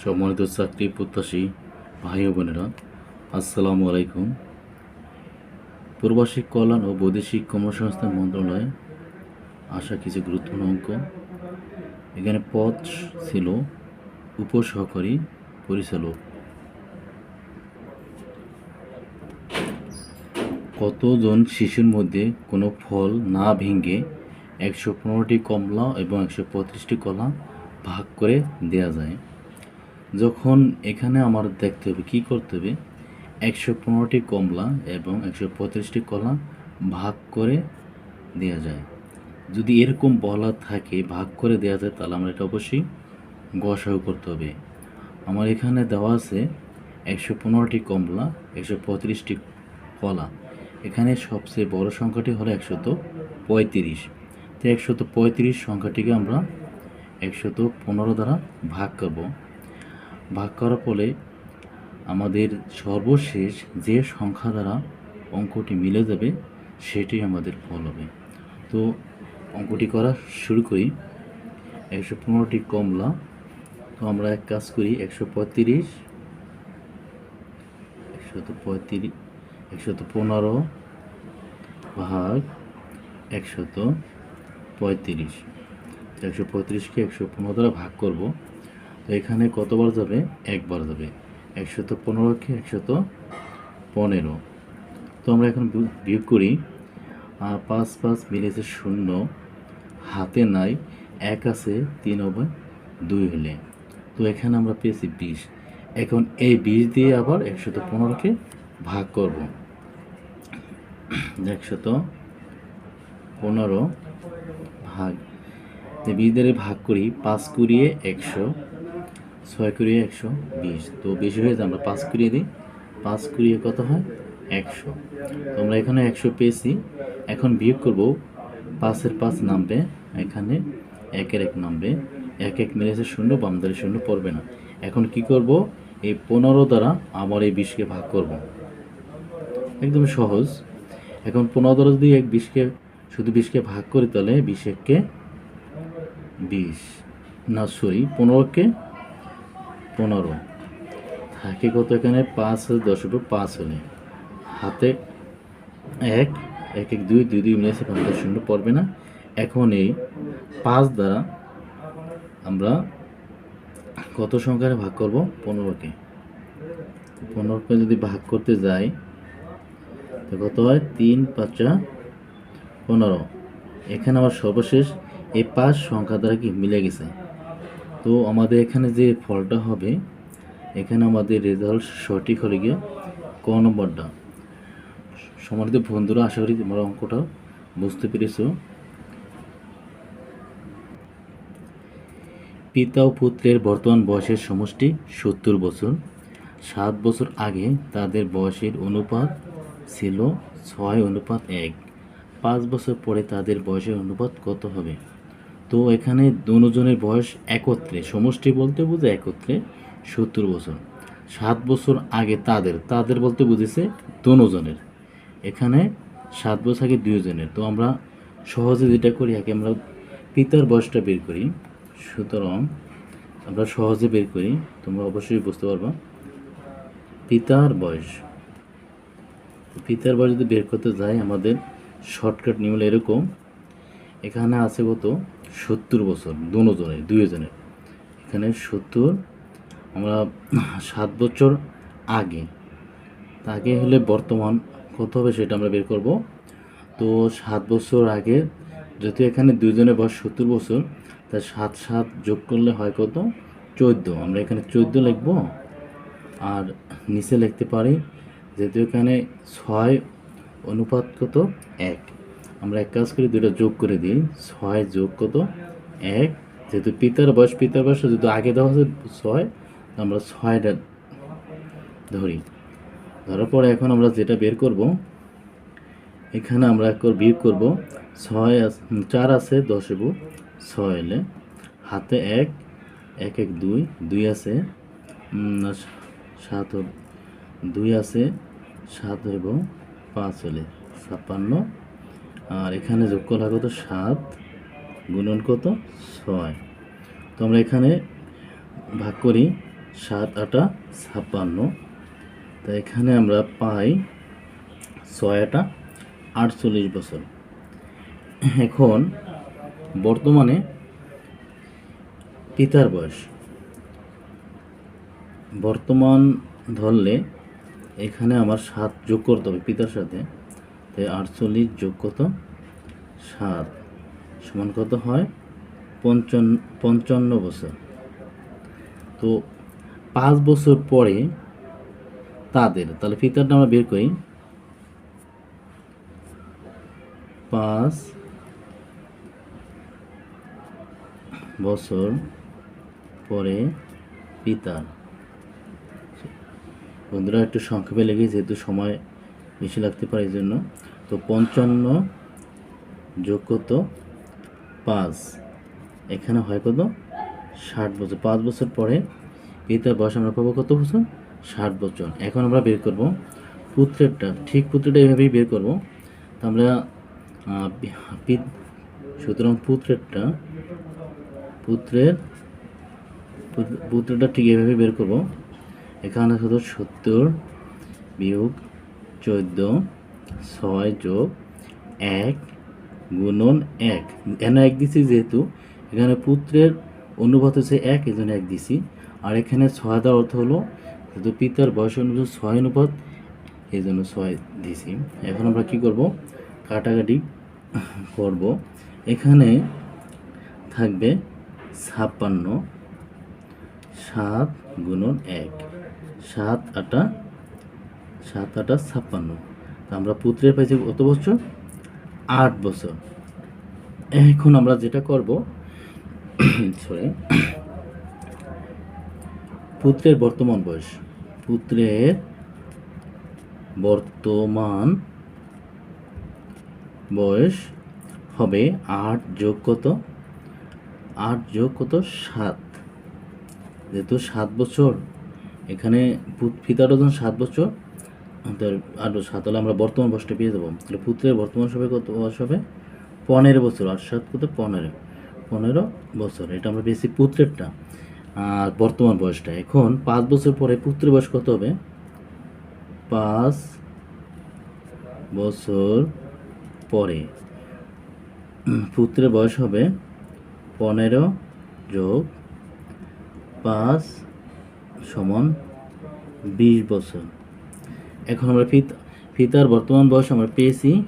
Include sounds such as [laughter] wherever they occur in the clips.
সম্মানিত চাকরি প্রত্যাশী ভাই বোনেরা, আসসালামু আলাইকুম। প্রবাসী কল্যাণ ও বৈদেশিক কর্মসংস্থান মন্ত্রণালয়ে আসা কিছু গুরুত্বপূর্ণ অঙ্ক। এখানে পদ ছিল উপসহকারী পরিচালক। কতজন শিশুর মধ্যে কোনো ফল না ভেঙে একশো পনেরোটি কমলা এবং একশো পঁয়ত্রিশটি কলা ভাগ করে দেয়া যায়? যখন এখানে আমার দেখতে হবে, কী করতে হবে? একশো পনেরোটি কমলা এবং একশো পঁয়ত্রিশটি কলা ভাগ করে দেওয়া যায়। যদি এরকম বলা থাকে, ভাগ করে দেওয়া যায়, তাহলে আমরা এটা অবশ্যই গসাও করতে হবে। আমার এখানে দেওয়া আছে একশো পনেরোটি কমলা, একশো পঁয়ত্রিশটি কলা। এখানে সবচেয়ে বড় সংখ্যাটি হলো একশত পঁয়ত্রিশ। তো একশত পঁয়ত্রিশ সংখ্যাটিকে আমরা একশত পনেরো দ্বারা ভাগ করব। ভাগ করার ফলে আমাদের সর্বশেষ যে সংখ্যা দ্বারা অঙ্কটি মিলে যাবে সেটি আমাদের ফল হবে। তো অঙ্কটি করা শুরু করি। একশো পনেরোটি কমলা। তো আমরা এক কাজ করি, একশো পঁয়ত্রিশ, একশত পঁয়ত্রিশ, একশত পনেরো ভাগ একশত পঁয়ত্রিশ। একশো পঁয়ত্রিশকে একশো পনেরো দ্বারা ভাগ করব। তো এখানে কতবার যাবে? একবার যাবে। একশত পনেরোকে একশত পনেরো। তো আমরা এখন বিয়োগ করি। পাঁচ পাঁচ মিলেছে শূন্য। হাতে নাই। এক আছে, তিন হবে, দুই হলে। তো এখানে আমরা পেয়েছি বিশ। এখন এই বিশ দিয়ে আবার একশত পনেরোকে ভাগ করব। [coughs] একশত পনেরো ভাগ। বিশ দিয়ে ভাগ করি, পাঁচ কুড়িয়ে একশো ছয় কুড়িয়ে একশো বিশ। তো বেশি হয়ে যায়, আমরা পাঁচ কুড়িয়ে দিই। পাঁচ কুড়িয়ে কত হয়? একশো। তো আমরা এখানে একশো পেয়েছি। এখন বিয়োগ করব পাঁচের পাঁচ নামবে, এখানে একের এক নামবে। এক এক মিলেছে শূন্য বাম ধারে শূন্য পড়বে না। এখন কি করব? এই পনেরো দ্বারা আমার এই বিশকে ভাগ করব। একদম সহজ। এখন পনেরো দ্বারা যদি এক বিশকে, শুধু বিশকে ভাগ করি তাহলে বিশ এককে বিশ। না সরি পনেরোকে পনেরো। থাকে কত এখানে পাঁচ দশ হবে পাঁচ হলে। হাতে এক এক এক, দুই দুই দুই মিলেছে পঞ্চাশ শূন্য পড়বে না। এখন এই পাঁচ দ্বারা আমরা কত সংখ্যায় ভাগ করব? পনেরোকে। পনেরোকে যদি ভাগ করতে যাই, তো কত হয়? তিন, পাঁচা পনেরো। এখানে আবার সর্বশেষ এই পাঁচ সংখ্যা দ্বারা কি মিলে গেছে? তো আমাদের এখানে যে ফলটা হবে, এখানে আমাদের রেজাল্ট সঠিক হলে গিয়ে ক নম্বরটা? সম্মানিত বন্ধুরা, আশা করি তোমরা অঙ্কটা বুঝতে পেরেছ। পিতা ও পুত্রের বর্তমান বয়সের সমষ্টি সত্তর বছর। সাত বছর আগে তাদের বয়সের অনুপাত ছিল ছয় অনুপাত এক। পাঁচ বছর পরে তাদের বয়সের অনুপাত কত হবে? তো এখানে দুজনের বয়স একত্রে, সমষ্টি বলতে বুঝে একত্রে সত্তর বছর। সাত বছর আগে তাদের তাদের বলতে বুঝেছে দুজনের। এখানে সাত বছর আগে দুজনের। তো আমরা সহজে যেটা করি আগে আমরা পিতার বয়সটা বের করি। সুতরাং আমরা সহজে বের করি, তোমরা অবশ্যই বুঝতে পারবা। পিতার বয়স। পিতার বয়স যদি বের করতে যাই, আমাদের শর্টকাট নিয়ম এরকম। এখানে আছে কত? সত্তর বছর দুজনের দুইজনের এখানে সত্তর, আমরা সাত বছর আগে। আগে হলে বর্তমান কত হবে সেটা আমরা বের করব। তো সাত বছর আগে যেহেতু এখানে দুইজনের বয়স সত্তর বছর, তা সাত সাত যোগ করলে হয় কত? চোদ্দ। আমরা এখানে চোদ্দ লিখব। আর নিচে লিখতে পারি যেহেতু এখানে ছয় অনুপাত কত? এক। আমরা এক কাজ করি দুটো যোগ করে দিই। ছয় যোগ কত? এক। যেহেতু পিতার বয়স পিতার বয়স যেহেতু আগে দেওয়া আছে ছয় আমরা ছয়টা ধরি। ধরার পরে এখন আমরা যেটা বের করব, এখানে আমরা বিয়োগ করব। ছয় চার আছে, দশ এবো। ছয় এলে হাতে এক এক এক, দুই দুই আছে সাত দুই আছে, সাত এবং, পাঁচ হলে ছাপ্পান্ন আর এখানে যোগ করা কত সাত গুণন কত? ছয়। তো আমরা এখানে ভাগ করি সাত, আটা, ছাপ্পান্ন। তো এখানে আমরা পাই ছয়, আটা, আটচল্লিশ বছর। এখন বর্তমানে পিতার বয়স। বর্তমান ধরলে এখানে আমার সাত যোগ করতে হবে পিতার সাথে। তাই আটচল্লিশ যোগ কত? সাত। সমান কত হয়? পঞ্চান্ন পঞ্চান্ন বছর। তো পাঁচ বছর পরে তাদের, তাহলে ফিতারটা আমরা বের করি। পাঁচ বছর পরে পিতার বন্ধুরা, একটু সংক্ষেপে লেগে যেহেতু সময় বেশি লাগতে পারে এই জন্য। তো পঞ্চান্ন যোগ কত? পাঁচ। এখানে হয় কত? ষাট বছর। পাঁচ বছর পরে পিতার বয়স আমরা পাবো কত বছর? ষাট বছর। এখন আমরা বের করব পুত্রেরটা। ঠিক পুত্রটা এইভাবেই বের করব। তো আমরা সুতরাং পুত্রেরটা, পুত্রের, পুত্র- পুত্রটা ঠিক এভাবে বের করব। এখানে শুধু সত্তর বিয়োগ চোদ্দ, ছয় যোগ এক গুণন এক। এখানে এক দিছি যেহেতু, এখানে পুত্রের অনুপাত হচ্ছে এক, এই জন্য এক দিছি। আর এখানে ছয় দেওয়ার অর্থ হলো, যেহেতু পিতার বয়স অনুযায়ী ছয় অনুপাত, এই জন্য ছয় দিছি। এখন আমরা কি করব? কাটাকাটি করব। এখানে থাকবে ছাপ্পান্ন, সাত গুণন এক, সাত আটা সাত আটা ছাপ্পান্ন। আমরা পুত্রের পাইছি কত বছর? আট বছর। এখন আমরা যেটা করব সরি পুত্রের বর্তমান বয়স। পুত্রের বর্তমান বয়স হবে আট যোগ কত? আট যোগ কত? সাত। যেহেতু সাত বছর, এখানে পুত- পিতারও যখন সাত বছর তার আরও সাত হলে আমরা বর্তমান বয়সটা পেয়ে যাব। তাহলে পুত্রের বর্তমান হবে কত বয়স হবে পনেরো বছর, আর সাত কত? পনেরো। পনেরো বছর, এটা আমরা পেয়েছি পুত্রেরটা, আর বর্তমান বয়সটা। এখন পাঁচ বছর পরে পুত্রের বয়স কত হবে? পাঁচ বছর পরে। পুত্রের বয়স হবে পনেরো যোগ পাঁচ সমান বিশ বছর। এখন আমরা ফিত, ফিতার বর্তমান বয়স আমরা পেয়েছি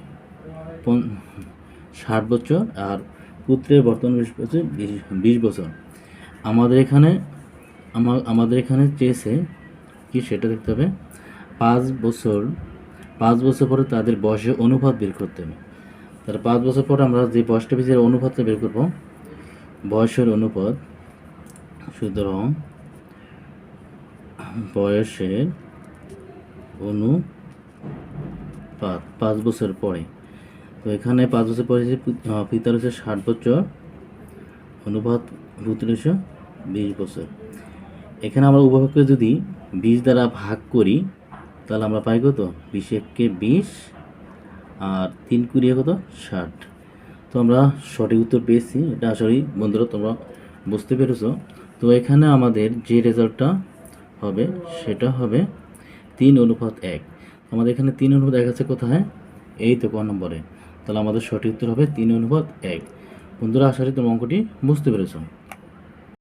ষাট বছর আর পুত্রের বর্তমান বয়স পেয়েছে বিশ- বছর। আমাদের এখানে আমার আমাদের এখানে চেয়েছে কি সেটা দেখতে হবে। পাঁচ বছর পাঁচ বছর পরে তাদের বয়সে অনুপাত বের করতে হবে। তাহলে পাঁচ বছর পরে আমরা যে বয়সটা পেয়েছি অনুপাতটা বের করব। বয়সের অনুপাত, সুতরাং বয়সের অনুপাত পাঁচ বছর পরে। তো এখানে পাঁচ বছর পরে যে পি- আহ, পিতার হচ্ছে ষাট বছর অনুপাত হচ্ছে বিশ বছর। এখানে আমরা উভয়কে যদি বিশ দ্বারা ভাগ করি তাহলে আমরা পাই কত? বিশ এককে বিশ আর তিন কুড়িয়ে কত? ষাট। তো আমরা সঠিক উত্তর পেয়েছি। এটা আসলে বন্ধুরা তোমরা বুঝতে পেরেছ। তো এখানে আমাদের যে রেজাল্টটা হবে সেটা হবে তিন অনুপাত এক। আমাদের এখানে তিন অনুপাত এক আছে কোথায়? এই তো ক নম্বরে। তাহলে আমাদের সঠিক উত্তর হবে তিন অনুপাত এক। বন্ধুরা, আশা করি তোমার অঙ্কটি বুঝতে পেরেছ।